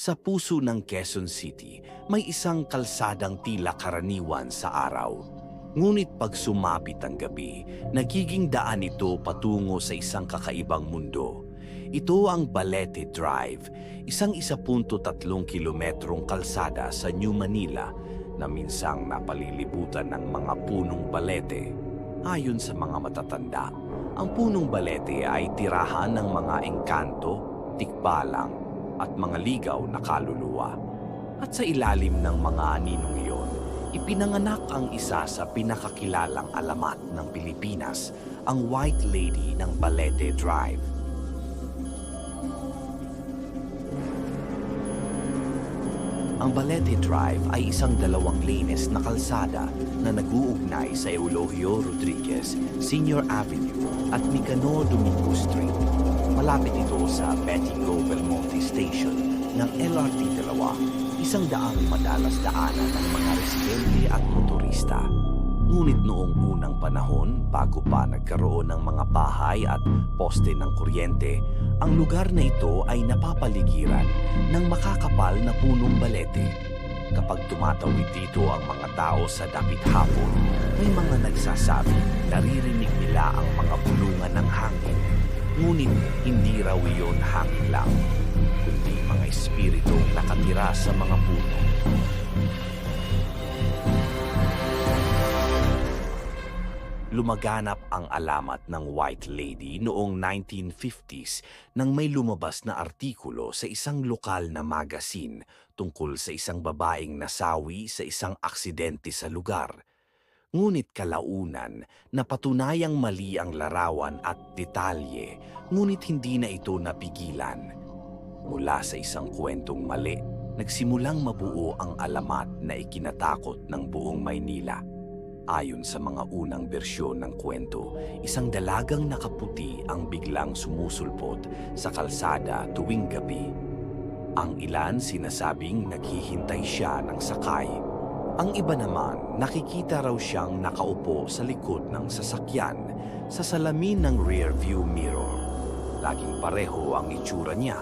Sa puso ng Quezon City, may isang kalsadang tila karaniwan sa araw. Ngunit pag sumapit ang gabi, nagiging daan ito patungo sa isang kakaibang mundo. Ito ang Balete Drive, isang 1.3 kilometrong kalsada sa New Manila na minsang napalilibutan ng mga punong balete. Ayon sa mga matatanda, ang punong balete ay tirahan ng mga engkanto, tikbalang, at mga ligaw na kaluluwa. At sa ilalim ng mga aninong iyon, ipinanganak ang isa sa pinakakilalang alamat ng Pilipinas, ang White Lady ng Balete Drive. Ang Balete Drive ay isang dalawang lanes na kalsada na nag-uugnay sa Eulogio Rodriguez Senior Avenue at Nicanor Domingo Street. Malapit ito sa Betty Go Belmonte Station ng LRT 2, isang daang madalas daanan ng mga residente at motorista. Ngunit noong unang panahon, bago pa nagkaroon ng mga bahay at poste ng kuryente, ang lugar na ito ay napapaligiran ng makakapal na punong balete. Kapag tumatawid dito ang mga tao sa dapit hapon, may mga nagsasabi naririnig nila ang mga bulungan ng hangin. Ngunit hindi raw iyon hangin lang, kundi mga espiritong nakatira sa mga puno. Lumaganap ang alamat ng White Lady noong 1950s nang may lumabas na artikulo sa isang lokal na magasin tungkol sa isang babaeng nasawi sa isang aksidente sa lugar. Ngunit kalaunan, napatunayang mali ang larawan at detalye, ngunit hindi na ito napigilan. Mula sa isang kwentong mali, nagsimulang mabuo ang alamat na ikinatakot ng buong Maynila. Ayon sa mga unang bersyon ng kwento, isang dalagang nakaputi ang biglang sumusulpot sa kalsada tuwing gabi. Ang ilan sinasabing naghihintay siya ng sakay. Ang iba naman, nakikita raw siyang nakaupo sa likod ng sasakyan sa salamin ng rear view mirror. Laging pareho ang itsura niya.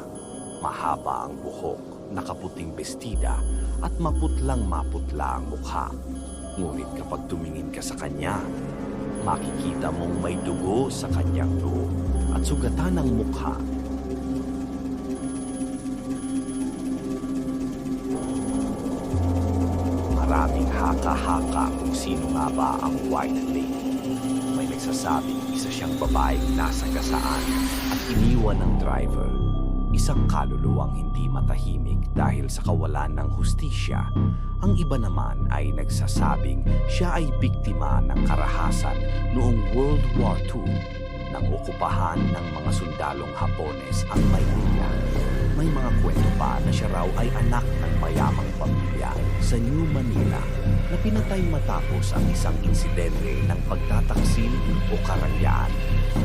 Mahaba ang buhok, nakaputing bestida at maputlang maputla ang mukha. Ngunit kapag tumingin ka sa kanya, makikita mong may dugo sa kanyang loob at sugatan ng mukha. Haka-haka kung sino nga ba ang White Lady. May nagsasabing isa siyang babaeng nasa gasaan at iniwan ng driver. Isang kaluluwang hindi matahimik dahil sa kawalan ng hustisya. Ang iba naman ay nagsasabing siya ay biktima ng karahasan noong World War II nang okupahan ng mga sundalong Hapones ang Maynila. May mga kwento pa na siya raw ay anak ng mayamang pamilya sa New Manila na pinatay matapos ang isang insidente ng pagtataksil o karangyaan.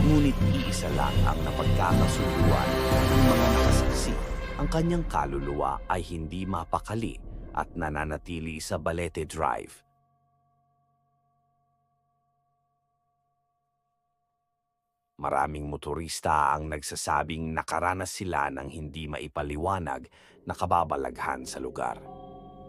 Ngunit iisa lang ang napagkakasunduan ng mga nakasaksi. Ang kanyang kaluluwa ay hindi mapakali at nananatili sa Balete Drive. Maraming motorista ang nagsasabing nakaranas sila ng hindi maipaliwanag na kababalaghan sa lugar.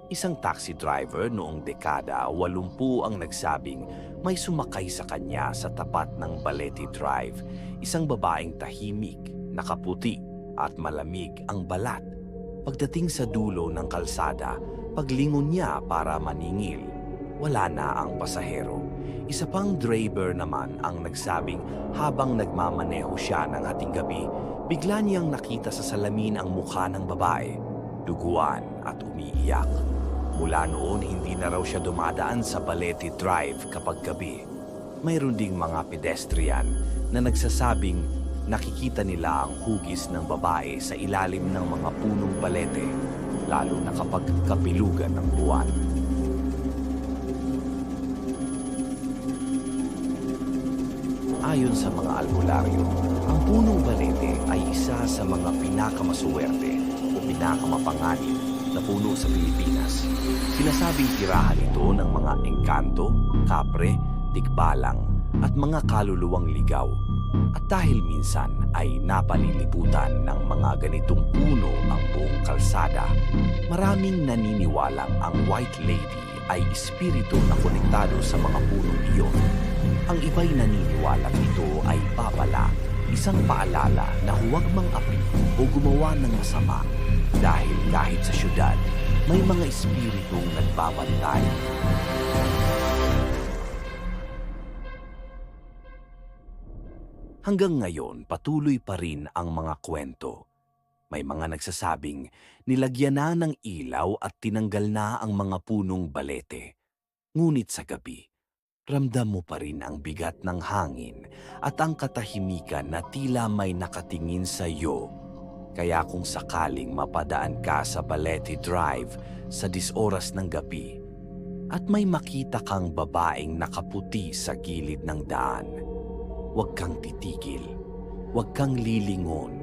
Isang taxi driver noong dekada 80 ang nagsabing may sumakay sa kanya sa tapat ng Balete Drive, isang babaeng tahimik, nakaputi at malamig ang balat. Pagdating sa dulo ng kalsada, paglingon niya para maningil, wala na ang pasahero. Isa pang driver naman ang nagsabing habang nagmamaneho siya ng hating gabi, bigla niyang nakita sa salamin ang mukha ng babae, duguan at umiiyak. Mula noon, hindi na raw siya dumadaan sa Balete Drive kapag gabi. Mayroon ding mga pedestrian na nagsasabing nakikita nila ang hugis ng babae sa ilalim ng mga punong balete, lalo na kapag kapilugan ng buwan. Ayon sa mga albularyo, ang punong balete ay isa sa mga pinakamaswerte o pinakamapanganib na puno sa Pilipinas. Sinasabing tirahan ito ng mga engkanto, kapre, tikbalang at mga kaluluwang ligaw. At dahil minsan ay napalilibutan ng mga ganitong puno ang buong kalsada, maraming naniniwalang ang White Lady ay espiritu na konektado sa mga punong iyon. Ang iba'y naniniwalang ito ay papala, isang paalala na huwag mang-api o gumawa ng masama dahil kahit sa syudad, may mga espiritong nagbabantay. Hanggang ngayon, patuloy pa rin ang mga kwento. May mga nagsasabing nilagyan na ng ilaw at tinanggal na ang mga punong balete. Ngunit sa gabi, ramdam mo pa rin ang bigat ng hangin at ang katahimikan na tila may nakatingin sa iyo. Kaya kung sakaling mapadaan ka sa Balete Drive sa disoras ng gabi at may makita kang babaeng nakaputi sa gilid ng daan, huwag kang titigil, huwag kang lilingon